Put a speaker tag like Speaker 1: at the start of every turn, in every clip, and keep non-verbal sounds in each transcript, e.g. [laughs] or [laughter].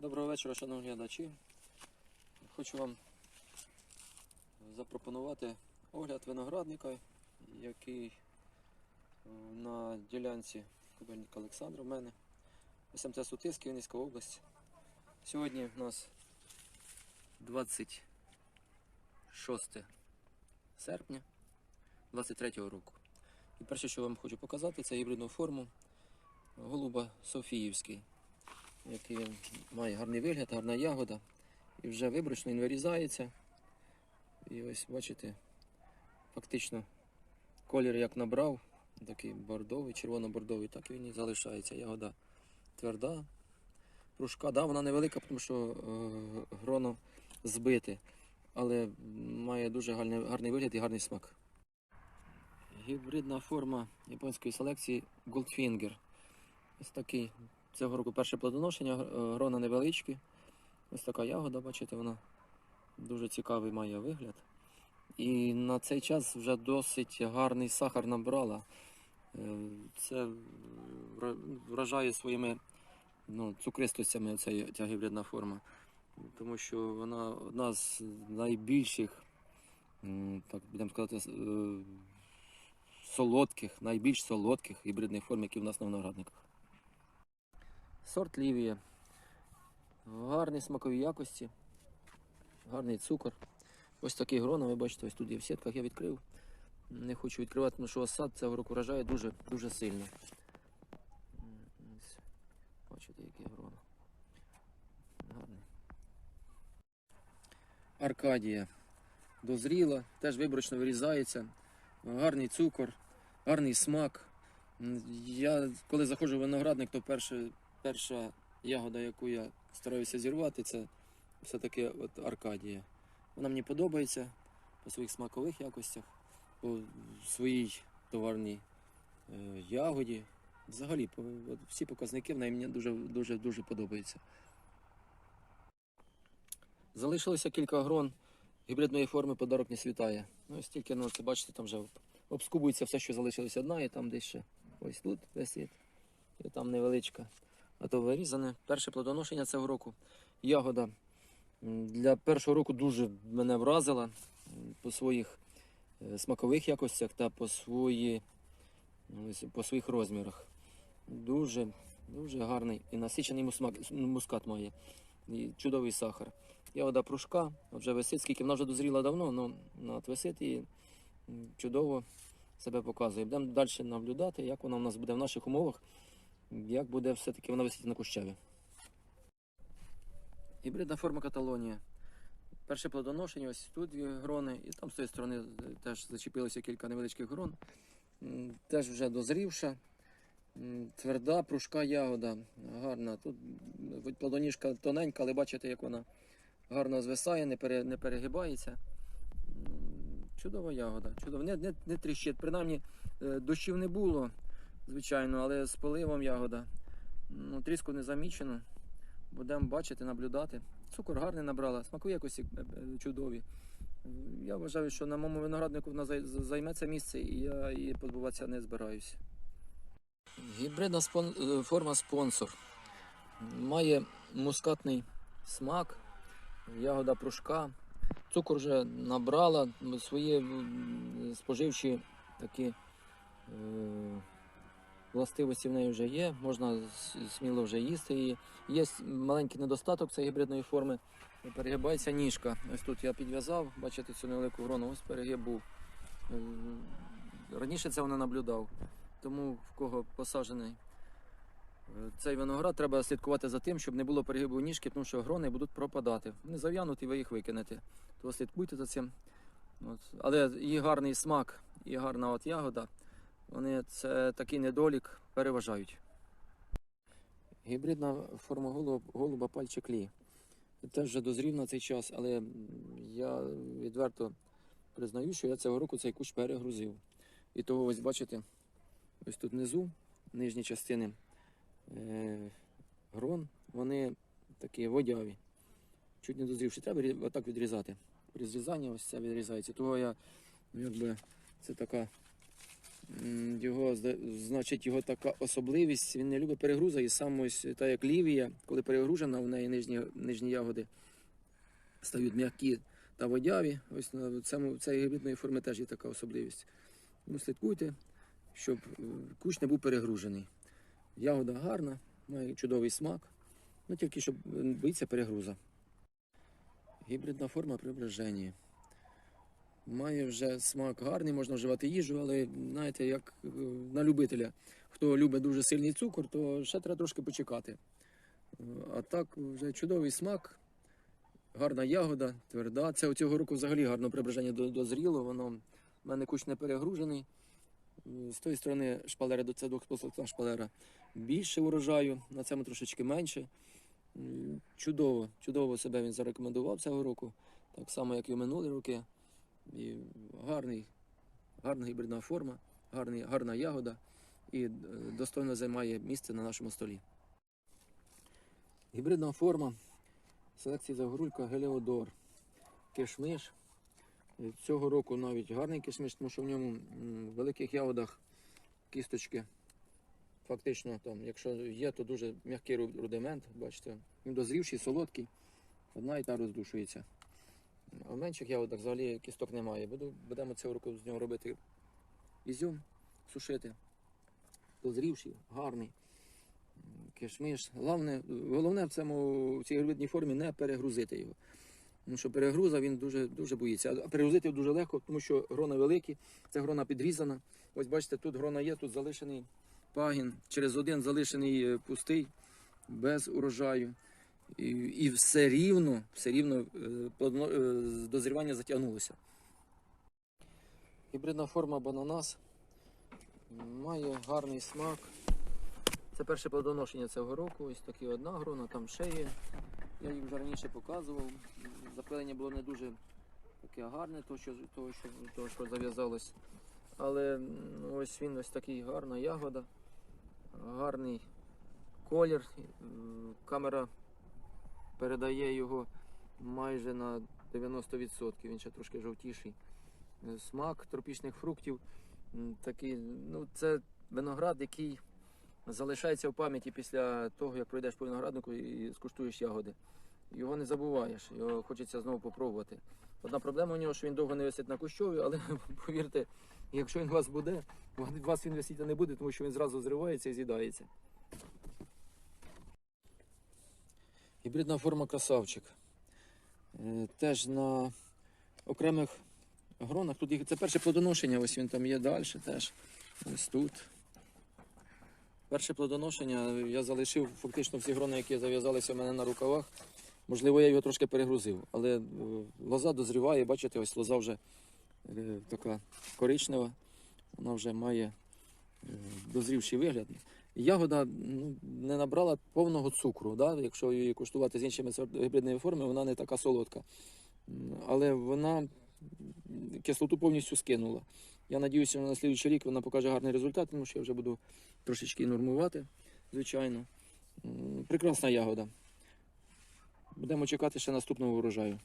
Speaker 1: Доброго вечора, шановні глядачі. Хочу вам запропонувати огляд виноградника, який е, на ділянці Кубельника Олександра в мене. СМТ Сутиськ, Вінницька область. Сьогодні в нас 26 серпня 23 року. І перше, що вам хочу показати, це гібридну форму голуба Софіївський який має гарний вигляд, гарна ягода. І вже виборочно він вирізається. І ось бачите, фактично колір як набрав, такий бордовий, червоно-бордовий, так він і залишається. Ягода тверда, пружка, да, вона невелика, тому що е, гроно збите, але має дуже гарний, гарний вигляд і гарний смак. Гібридна форма японської селекції Goldfinger. Ось такий Цього року перше плодоношення, е, грона невеличкі. Ось така ягода, бачите, вона дуже цікавий має вигляд. І на цей час вже досить гарний сахар набрала. Е, Це вражає своїми ну, цукристостями ця, гібридна форма. Тому що вона одна з найбільших, так будемо сказати, е, солодких, найбільш солодких гібридних форм, які в нас на виноградниках. Сорт Лівія. Гарні смакові якості, гарний цукор. Ось такий грона, ви бачите, ось тут є в сітках я відкрив. Не хочу відкривати, тому що осад цього року вражає дуже, дуже сильно. Бачите, який грона. Гарний. Аркадія. Дозріла, теж виборочно вирізається. Гарний цукор, гарний смак. Я коли заходжу в виноградник, то перше, перша ягода, яку я стараюся зірвати, це все-таки от Аркадія. Вона мені подобається по своїх смакових якостях, по своїй товарній е, ягоді. Взагалі, всі показники в неї мені дуже, дуже, дуже подобаються. Залишилося кілька грон гібридної форми подарок не світає. Ну, ось тільки, ну, це бачите, там вже обскубується все, що залишилося одна, і там десь ще ось тут висить, і там невеличка. А то вирізане. Перше плодоношення цього року. Ягода для першого року дуже мене вразила по своїх е, смакових якостях та по, свої, ну, по своїх розмірах. Дуже, дуже гарний і насичений мусмак- мускат має. І чудовий сахар. Ягода пружка, вже висить, скільки вона вже дозріла давно, але от висить і чудово себе показує. Будемо далі наблюдати, як вона у нас буде в наших умовах, як буде все-таки вона висіти на кущаві. Гібридна форма Каталонія. Перше плодоношення, ось тут дві грони, і там з тієї сторони теж зачепилося кілька невеличких грон. Теж вже дозрівша. Тверда, пружка ягода, гарна. Тут плодоніжка тоненька, але бачите, як вона гарно звисає, не, пере, не перегибається. Чудова ягода, чудова. Не, не, не тріщить. Принаймні е, дощів не було, звичайно, але з поливом ягода. Ну, тріску не замічено. Будемо бачити, наблюдати. Цукор гарний набрала, смакові якості е, е, чудові. Я вважаю, що на моєму винограднику вона зай- займе це місце і я її позбуватися не збираюся. Гібридна спон... е, форма спонсор. Має мускатний смак, ягода пружка. Цукор вже набрала, свої споживчі такі властивості в неї вже є, можна сміло вже їсти її. Є маленький недостаток цієї гібридної форми. Перегибається ніжка. Ось тут я підв'язав, бачите цю невелику грону, ось перегиб був. Е, Раніше це вона наблюдав. Тому в кого посаджений е, цей виноград, треба слідкувати за тим, щоб не було перегибу ніжки, тому що грони будуть пропадати. Вони зав'януть і ви їх викинете. То слідкуйте за цим. От. Але і гарний смак, і гарна от ягода, вони це такий недолік переважають. Гібридна форма голуба, голуба пальчик лі. Теж вже дозрів на цей час, але я відверто признаю, що я цього року цей кущ перегрузив. І того ось бачите, ось тут внизу, нижні частини е, грон, вони такі водяві. Чуть не дозрівши. Треба отак відрізати. При зрізанні ось це відрізається. Того я, якби, це така Його, значить, його така особливість, він не любить перегруза, і сам ось та як лівія, коли перегружена, в неї нижні, нижні ягоди стають м'які та водяві. Ось на цьому цієї гібридної форми теж є така особливість. Ну, слідкуйте, щоб е, кущ не був перегружений. Ягода гарна, має чудовий смак, ну тільки щоб е, боїться перегруза. Гібридна форма приближення. Має вже смак гарний, можна вживати їжу, але знаєте, як е, на любителя. Хто любить дуже сильний цукор, то ще треба трошки почекати. Е, А так вже чудовий смак, гарна ягода, тверда. Це у цього року взагалі гарно приближення дозріло. Воно в мене кущ не перегружений. З тої сторони шпалери до це двохспособна шпалера більше урожаю, на цьому трошечки менше. Чудово, чудово себе він зарекомендував цього року, так само, як і в минулі роки. І гарний, гарна гібридна форма, гарний, гарна ягода і е, достойно займає місце на нашому столі. Гібридна форма селекції Загорулька Геліодор. Кишмиш. Цього року навіть гарний кишмиш, тому що в ньому в великих ягодах кісточки. Фактично, там, якщо є, то дуже м'який рудимент, бачите, він дозрівший, солодкий, одна і та роздушується. Менших ягодах взагалі кісток немає. Буду, будемо цього року з нього робити ізюм, сушити. Дозрівший, гарний. Кишмиш. Головне, головне в, цьому, в цій гібридній формі не перегрузити його. Тому що перегруза він дуже, дуже боїться. А перегрузити його дуже легко, тому що грона великі, це грона підрізана. Ось бачите, тут грона є, тут залишений пагін, через один залишений е, пустий, без урожаю. І, все рівно, все рівно е, е, дозрівання затягнулося. Гібридна форма бананас має гарний смак. Це перше плодоношення цього року. Ось такі одна грона, там ще є. Я їх вже раніше показував. Запилення було не дуже таке гарне, то що, того, що, того, що зав'язалось. Але ось він ось такий гарна ягода, гарний колір. Камера передає його майже на 90%. Він ще трошки жовтіший. Е, Смак тропічних фруктів такий, ну це виноград, який залишається в пам'яті після того, як пройдеш по винограднику і скуштуєш ягоди. Його не забуваєш, його хочеться знову попробувати. Одна проблема у нього, що він довго не висить на кущові, але [laughs] повірте, якщо він у вас буде, у вас він висіти не буде, тому що він зразу зривається і з'їдається. Гібридна форма красавчик. Е, Теж на окремих гронах. Тут це перше плодоношення, ось він там є далі теж. Ось тут. Перше плодоношення я залишив фактично всі грони, які зав'язалися в мене на рукавах. Можливо, я його трошки перегрузив, але е, лоза дозріває, бачите, ось лоза вже е, така коричнева, вона вже має дозрівший вигляд. Ягода ну, не набрала повного цукру. Да? Якщо її куштувати з іншими гібридними формами, вона не така солодка. Але вона кислоту повністю скинула. Я сподіваюся, що на слідуючий рік вона покаже гарний результат, тому що я вже буду трошечки нормувати, звичайно. Прекрасна ягода. Будемо чекати ще наступного урожаю.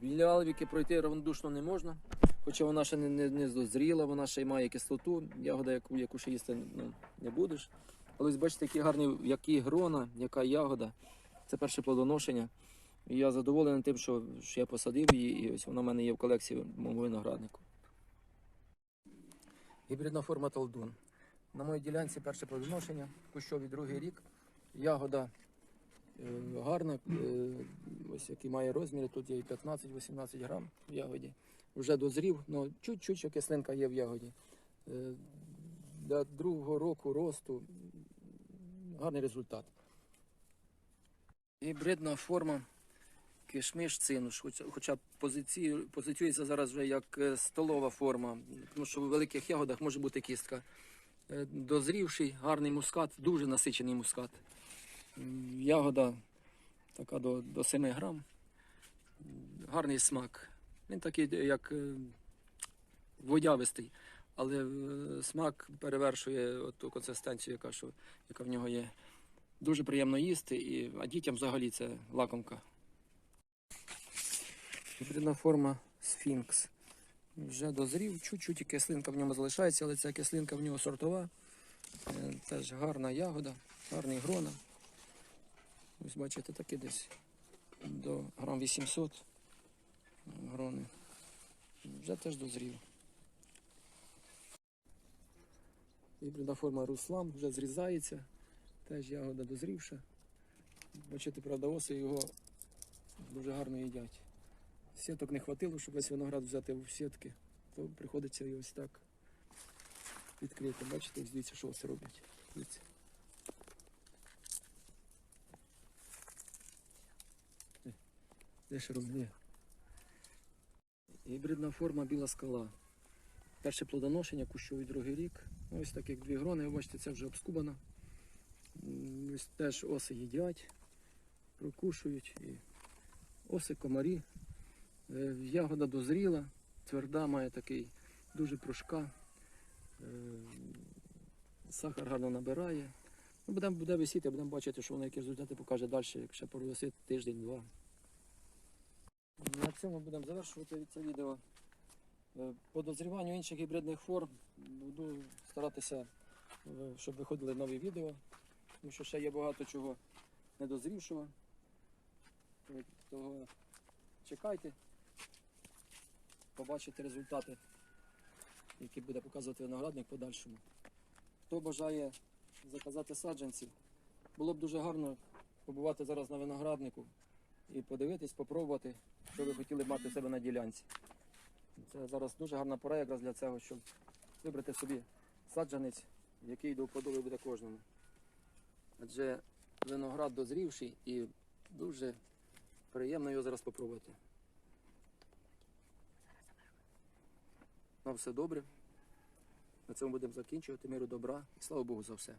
Speaker 1: Біля Алвіки пройти равнодушно не можна, хоча вона ще не, не, не дозріла, вона ще й має кислоту, ягода, яку, яку ще їсти ну, не будеш. Але ось бачите, які гарні, які грона, яка ягода. Це перше плодоношення. Я задоволений тим, що, я посадив її, і ось вона в мене є в колекції моєму винограднику. Гібридна форма талдун. На моїй ділянці перше плодоношення, кущовий другий рік. Ягода гарна, е, ось який має розміри, тут є і 15-18 грам в ягоді. Вже дозрів, але чуть-чуть кислинка є в ягоді. Е, Для другого року росту гарний результат. Гібридна форма кишмиш цинуш, хоча, хоча позицію, позиціюється зараз вже як е, столова форма, тому що в великих ягодах може бути кістка. Е, Дозрівший, гарний мускат, дуже насичений мускат. Ягода така до, до 7 грам. Гарний смак. Він такий, як е, водявистий, але е, смак перевершує ту консистенцію, яка, що, яка в нього є. Дуже приємно їсти, і, а дітям взагалі це лакомка. Гібридна форма сфінкс. Вже дозрів, чуть-чуть кислинка в ньому залишається, але ця кислинка в нього сортова. Е, Теж гарна ягода, гарний грона. Ось бачите, такі десь до грам 800 грони. Вже теж дозрів. Гібридна форма Руслан вже зрізається. Теж ягода дозрівша. Бачите, правда, оси його дуже гарно їдять. Сіток не хватило, щоб весь виноград взяти в сітки, то приходиться і ось так відкрити. Бачите, дивіться, що оси роблять. Де ще? Гібридна форма біла скала. Перше плодоношення, кущовий другий рік. Ось так як дві грони, бачите, це вже обскубано. Ось теж оси їдять, прокушують. І оси, комарі. Е, Ягода дозріла, тверда, має такий дуже пружка. Е, Сахар гарно набирає. Ну, будемо буде висіти, будемо бачити, що воно які результати покаже далі, якщо провисить тиждень-два. На цьому будемо завершувати це відео. Е, По дозріванню інших гібридних форм буду старатися, е, щоб виходили нові відео, тому що ще є багато чого недозрівшого. Е, Того чекайте, побачите результати, які буде показувати виноградник подальшому. Хто бажає заказати саджанці, було б дуже гарно побувати зараз на винограднику і подивитись, попробувати, що ви хотіли б мати в себе на ділянці. Це зараз дуже гарна пора якраз для цього, щоб вибрати собі саджанець, який до вподоби буде кожному. Адже виноград дозрівший і дуже приємно його зараз попробувати. На все добре. На цьому будемо закінчувати. Миру добра і слава Богу за все.